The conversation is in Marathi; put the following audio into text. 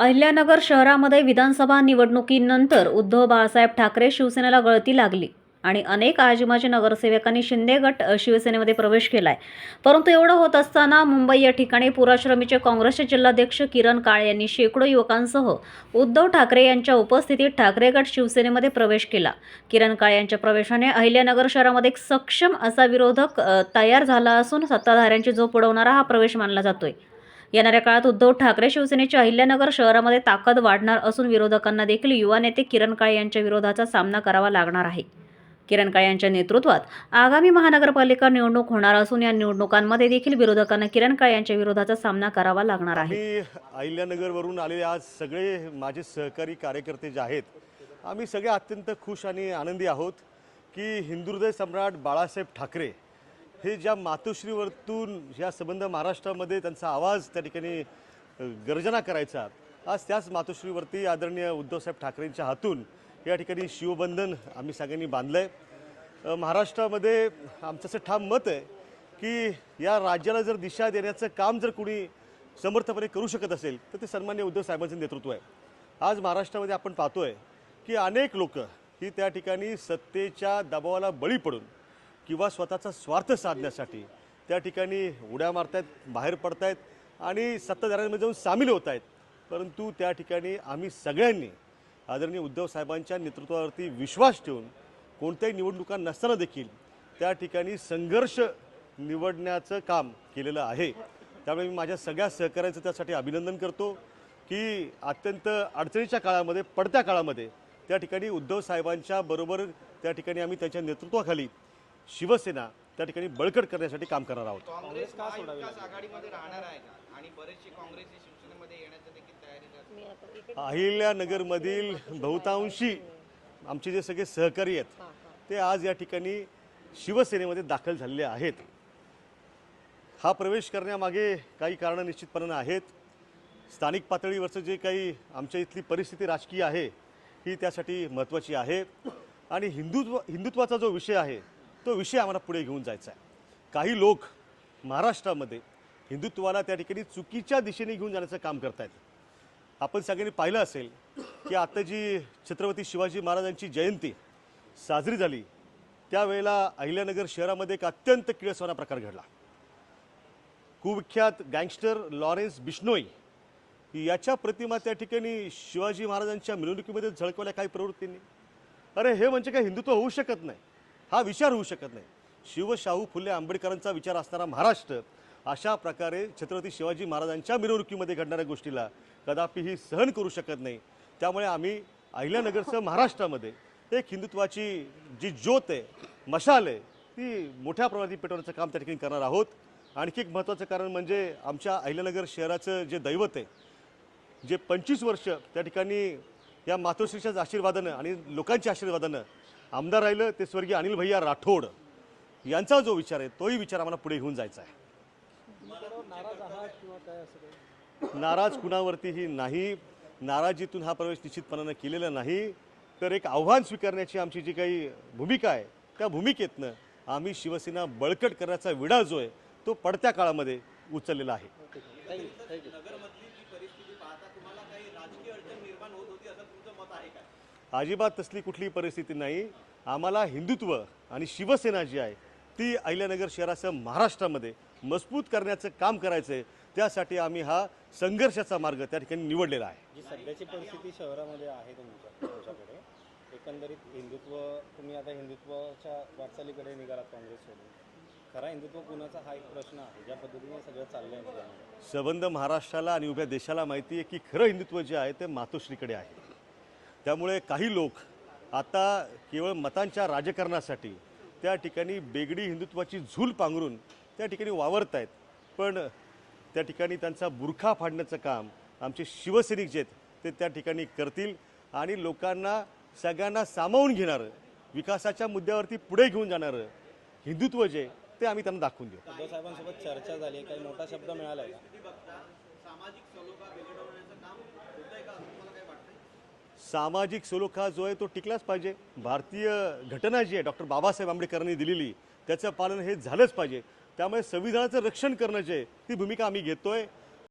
अहिल्यानगर शहरामध्ये विधानसभा निवडणुकीनंतर उद्धव बाळासाहेब ठाकरे शिवसेनेला गळती लागली आणि अनेक आजीमाजी नगरसेवकांनी शिंदे गट शिवसेनेमध्ये प्रवेश केलाय. परंतु एवढं होत असताना मुंबई या ठिकाणी पुराश्रमीचे काँग्रेसचे जिल्हाध्यक्ष किरण काळे यांनी शेकडो युवकांसह उद्धव ठाकरे यांच्या उपस्थितीत ठाकरे गट शिवसेनेमध्ये प्रवेश केला. किरण काळे यांच्या प्रवेशाने अहिल्यानगर शहरामध्ये एक सक्षम असा विरोधक तयार झाला असून सत्ताधाऱ्यांची झोप उडवणारा हा प्रवेश मानला जातोय. येणाऱ्या काळात उद्धव ठाकरे शिवसेनेच्या अहिल्यानगर शहरामध्ये ताकद वाढणार असून विरोधकांना देखील युवा नेते किरण काळे यांच्या विरोधाचा सामना करावा लागणार आहे. किरण काळे यांच्या नेतृत्वात आगामी महानगरपालिका निवडणूक होणार असून या निवडणुकांमध्ये देखील विरोधकांना किरण काळे यांच्या विरोधाचा सामना करावा लागणार आहे. अहिल्यानगरवरून आलेले आज सगळे माझे सहकारी कार्यकर्ते जे आहेत आम्ही सगळे अत्यंत खुश आणि आनंदी आहोत की हिंदुहृदय सम्राट बाळासाहेब ठाकरे हे ज्या मातोश्रीवरतून ह्या संबंध महाराष्ट्रामध्ये त्यांचा आवाज त्या ठिकाणी गर्जना करायचा आज त्याच मातोश्रीवरती आदरणीय उद्धवसाहेब ठाकरेंच्या हातून या ठिकाणी शिवबंधन आम्ही सगळ्यांनी बांधलं आहे महाराष्ट्रामध्ये आमचं असं ठाम मत आहे की या राज्याला जर दिशा देण्याचं काम जर कोणी समर्थपणे करू शकत असेल तर ते सन्मान्य उद्धव साहेबांचं नेतृत्व आहे. आज महाराष्ट्रामध्ये आपण पाहतोय की अनेक लोक ही त्या ठिकाणी सत्तेच्या दबावाला बळी पडून किंवा स्वतःचा स्वार्थ साधण्यासाठी. त्या ठिकाणी उड्या मारतायत बाहेर पडतायत आणि सत्ताधाऱ्यांमध्ये जाऊन सामील होत आहेत परंतु त्या ठिकाणी आम्ही सगळ्यांनी आदरणीय उद्धव साहेबांच्या नेतृत्वावरती विश्वास ठेवून कोणत्याही निवडणुका नसताना देखील त्या ठिकाणी संघर्ष निवडण्याचं काम केलेलं आहे. त्यामुळे मी माझ्या सगळ्या सहकाऱ्यांचं त्यासाठी अभिनंदन करतो की अत्यंत अडचणीच्या काळामध्ये पडत्या काळामध्ये त्या ठिकाणी उद्धव साहेबांच्या बरोबर त्या ठिकाणी आम्ही त्यांच्या नेतृत्वाखाली शिवसेना त्या ठिकाणी बळकट करण्यासाठी काम करणार आहोत. काँग्रेस महाविकास आघाडीमध्ये राहणार आहे का आणि बरेचसे काँग्रेस शिवसेनेमध्ये येण्याच्या देखील आहेत अहिल्यानगरमधील बहुतांशी आमचे जे सगळे सहकारी आहेत ते आज या ठिकाणी शिवसेनेमध्ये दाखल झालेले आहेत. हा प्रवेश करण्यामागे काही कारणं निश्चितपणानं आहेत. स्थानिक पातळीवरचं जे काही आमच्या इथली परिस्थिती राजकीय आहे ही त्यासाठी महत्त्वाची आहे. आणि हिंदुत्व हिंदुत्वाचा जो विषय आहे तो विषय आम्हाला पुढे घेऊन जायचा आहे. काही लोक महाराष्ट्रामध्ये हिंदुत्वाला त्या ठिकाणी चुकीच्या दिशेने घेऊन जाण्याचं काम करतायत. आपण सगळ्यांनी पाहिलं असेल की आता जी छत्रपती शिवाजी महाराजांची जयंती साजरी झाली त्यावेळेला अहिल्यानगर शहरामध्ये एक अत्यंत किळसवाना प्रकार घडला. कुविख्यात गँगस्टर लॉरेन्स बिश्नोई याच्या प्रतिमा त्या ठिकाणी शिवाजी महाराजांच्या मिरवणुकीमध्ये झळकवल्या काही प्रवृत्तींनी. अरे हे म्हणजे काय हिंदुत्व होऊ शकत नाही. हा विचार होऊ शकत नाही. शिवशाहू फुले आंबेडकरांचा विचार असणारा महाराष्ट्र अशा प्रकारे छत्रपती शिवाजी महाराजांच्या मिरवणुकीमध्ये घडणाऱ्या गोष्टीला कदापि ही सहन करू शकत नाही. त्यामुळे आम्ही अहिल्यानगरसह महाराष्ट्रामध्ये एक हिंदुत्वाची जी ज्योत आहे मशाल आहे ती मोठ्या प्रमाणात पेटवण्याचं काम त्या ठिकाणी करणार आहोत. आणखी एक महत्त्वाचं कारण म्हणजे आमच्या अहिल्यानगर शहराचं जे दैवत आहे जे पंचवीस वर्ष त्या ठिकाणी या मातोश्रीच्याच आशीर्वादानं आणि लोकांच्या आशीर्वादानं आमदार राहिलं ते स्वर्गीय अनिल भैया राठोड. यांचा जो विचार आहे तोही विचार आम्हाला पुढे घेऊन जायचा आहे. नाराज कुणावरतीही नाही. नाराजीतून हा प्रवेश निश्चितपणानं केलेला नाही. तर एक आव्हान स्वीकारण्याची आमची जी काही भूमिका आहे त्या भूमिकेतनं आम्ही शिवसेना बळकट करण्याचा विडा जो आहे तो पडत्या काळामध्ये उचललेला आहे. अजिबात तसली कुठलीही परिस्थिती नाही. आम्हाला हिंदुत्व आणि शिवसेना जी आहे ती अहिल्यानगर शहरासह महाराष्ट्रामध्ये मजबूत करण्याचं काम करायचं आहे त्यासाठी आम्ही हा संघर्षाचा मार्ग त्या ठिकाणी निवडलेला आहे. जी सध्याची परिस्थिती शहरामध्ये आहे तुमच्या तुमच्याकडे एकंदरीत हिंदुत्व तुम्ही आता हिंदुत्वाच्या वाटचालीकडे निघालात काँग्रेस सोडून खरा हिंदुत्व कुणाचा हा एक प्रश्न आहे ज्या पद्धतीने सगळं चाललंय. संबंध महाराष्ट्राला आणि उभ्या देशाला माहिती आहे की खरं हिंदुत्व जे आहे ते मातोश्रीकडे आहे. त्यामुळे काही लोक आता केवळ मतांच्या राजकारणासाठी त्या ठिकाणी बेगडी हिंदुत्वाची झूल पांघरून त्या ठिकाणी वावरत आहेत पण त्या ठिकाणी त्यांचा बुरखा फाडण्याचं काम आमचे शिवसैनिक जे आहेत ते त्या ठिकाणी करतील आणि लोकांना सगळ्यांना सामावून घेणारं विकासाच्या मुद्द्यावरती पुढे घेऊन जाणारं हिंदुत्व जे ते आम्ही त्यांना दाखवून देऊ. उद्धव साहेबांसोबत चर्चा झाली काही मोठा शब्द मिळाला सामाजिक सुलोखा जो आहे तो टिकलाच पाहिजे. भारतीय घटना जी आहे डॉक्टर बाबासाहेब आंबेडकरांनी दिलेली त्याचं पालन हे झालंच पाहिजे. त्यामुळे संविधानाचं रक्षण करणं जे आहे, ती भूमिका आम्ही घेतोय.